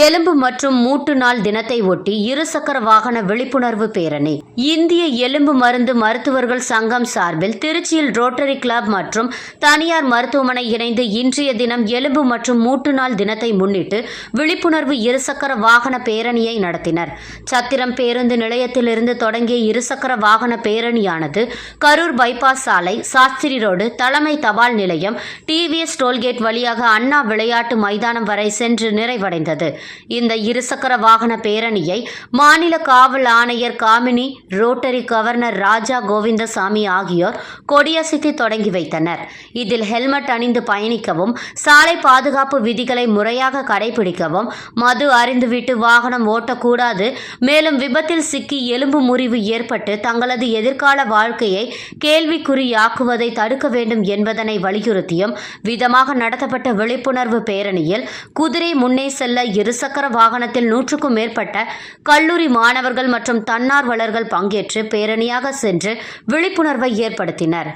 எலும்பு மற்றும் மூட்டு நாள் தினத்தை ஒட்டி இருசக்கர வாகன விழிப்புணர்வு பேரணி. இந்திய எலும்பு மருந்து மருத்துவர்கள் சங்கம் சார்பில் திருச்சியில் ரோட்டரி கிளப் மற்றும் தனியார் மருத்துவமனை இணைந்து இன்றைய தினம் எலும்பு மற்றும் மூட்டு நாள் தினத்தை முன்னிட்டு விழிப்புணர்வு இருசக்கர வாகன பேரணியை நடத்தினர். சத்திரம் பேருந்து நிலையத்திலிருந்து தொடங்கிய இருசக்கர வாகன பேரணியானது கரூர் பைபாஸ் சாலை சாஸ்திரி ரோடு தலைமை தபால் நிலையம் டிவிஎஸ் டோல்கேட் வழியாக அண்ணா விளையாட்டு மைதானம் வரை சென்று நிறைவடைந்தது. இந்த இருசக்கர வாகன பேரணியை மாநில காவல் ஆணையர் காமினி ரோட்டரி கவர்னர் ராஜா கோவிந்தசாமி ஆகியோர் கொடியசைத்து தொடங்கி வைத்தனர். இதில் ஹெல்மெட் அணிந்து பயணிக்கவும் சாலை பாதுகாப்பு விதிகளை முறையாக கடைபிடிக்கவும் மது அறிந்துவிட்டு வாகனம் ஓட்டக்கூடாது மேலும் விபத்தில் சிக்கி எலும்பு முறிவு ஏற்பட்டு தங்களது எதிர்கால வாழ்க்கையை கேள்விக்குறியாக்குவதை தடுக்க வேண்டும் என்பதனை வலியுறுத்தியும் விதமாக நடத்தப்பட்ட விழிப்புணர்வு பேரணியில் குதிரை முன்னே செல்ல இரு இருசக்கர வாகனத்தில் நூற்றுக்கும் மேற்பட்ட கல்லூரி மாணவர்கள் மற்றும் தன்னார்வலர்கள் பங்கேற்று பேரணியாக சென்று விழிப்புணர்வை ஏற்படுத்தினர்.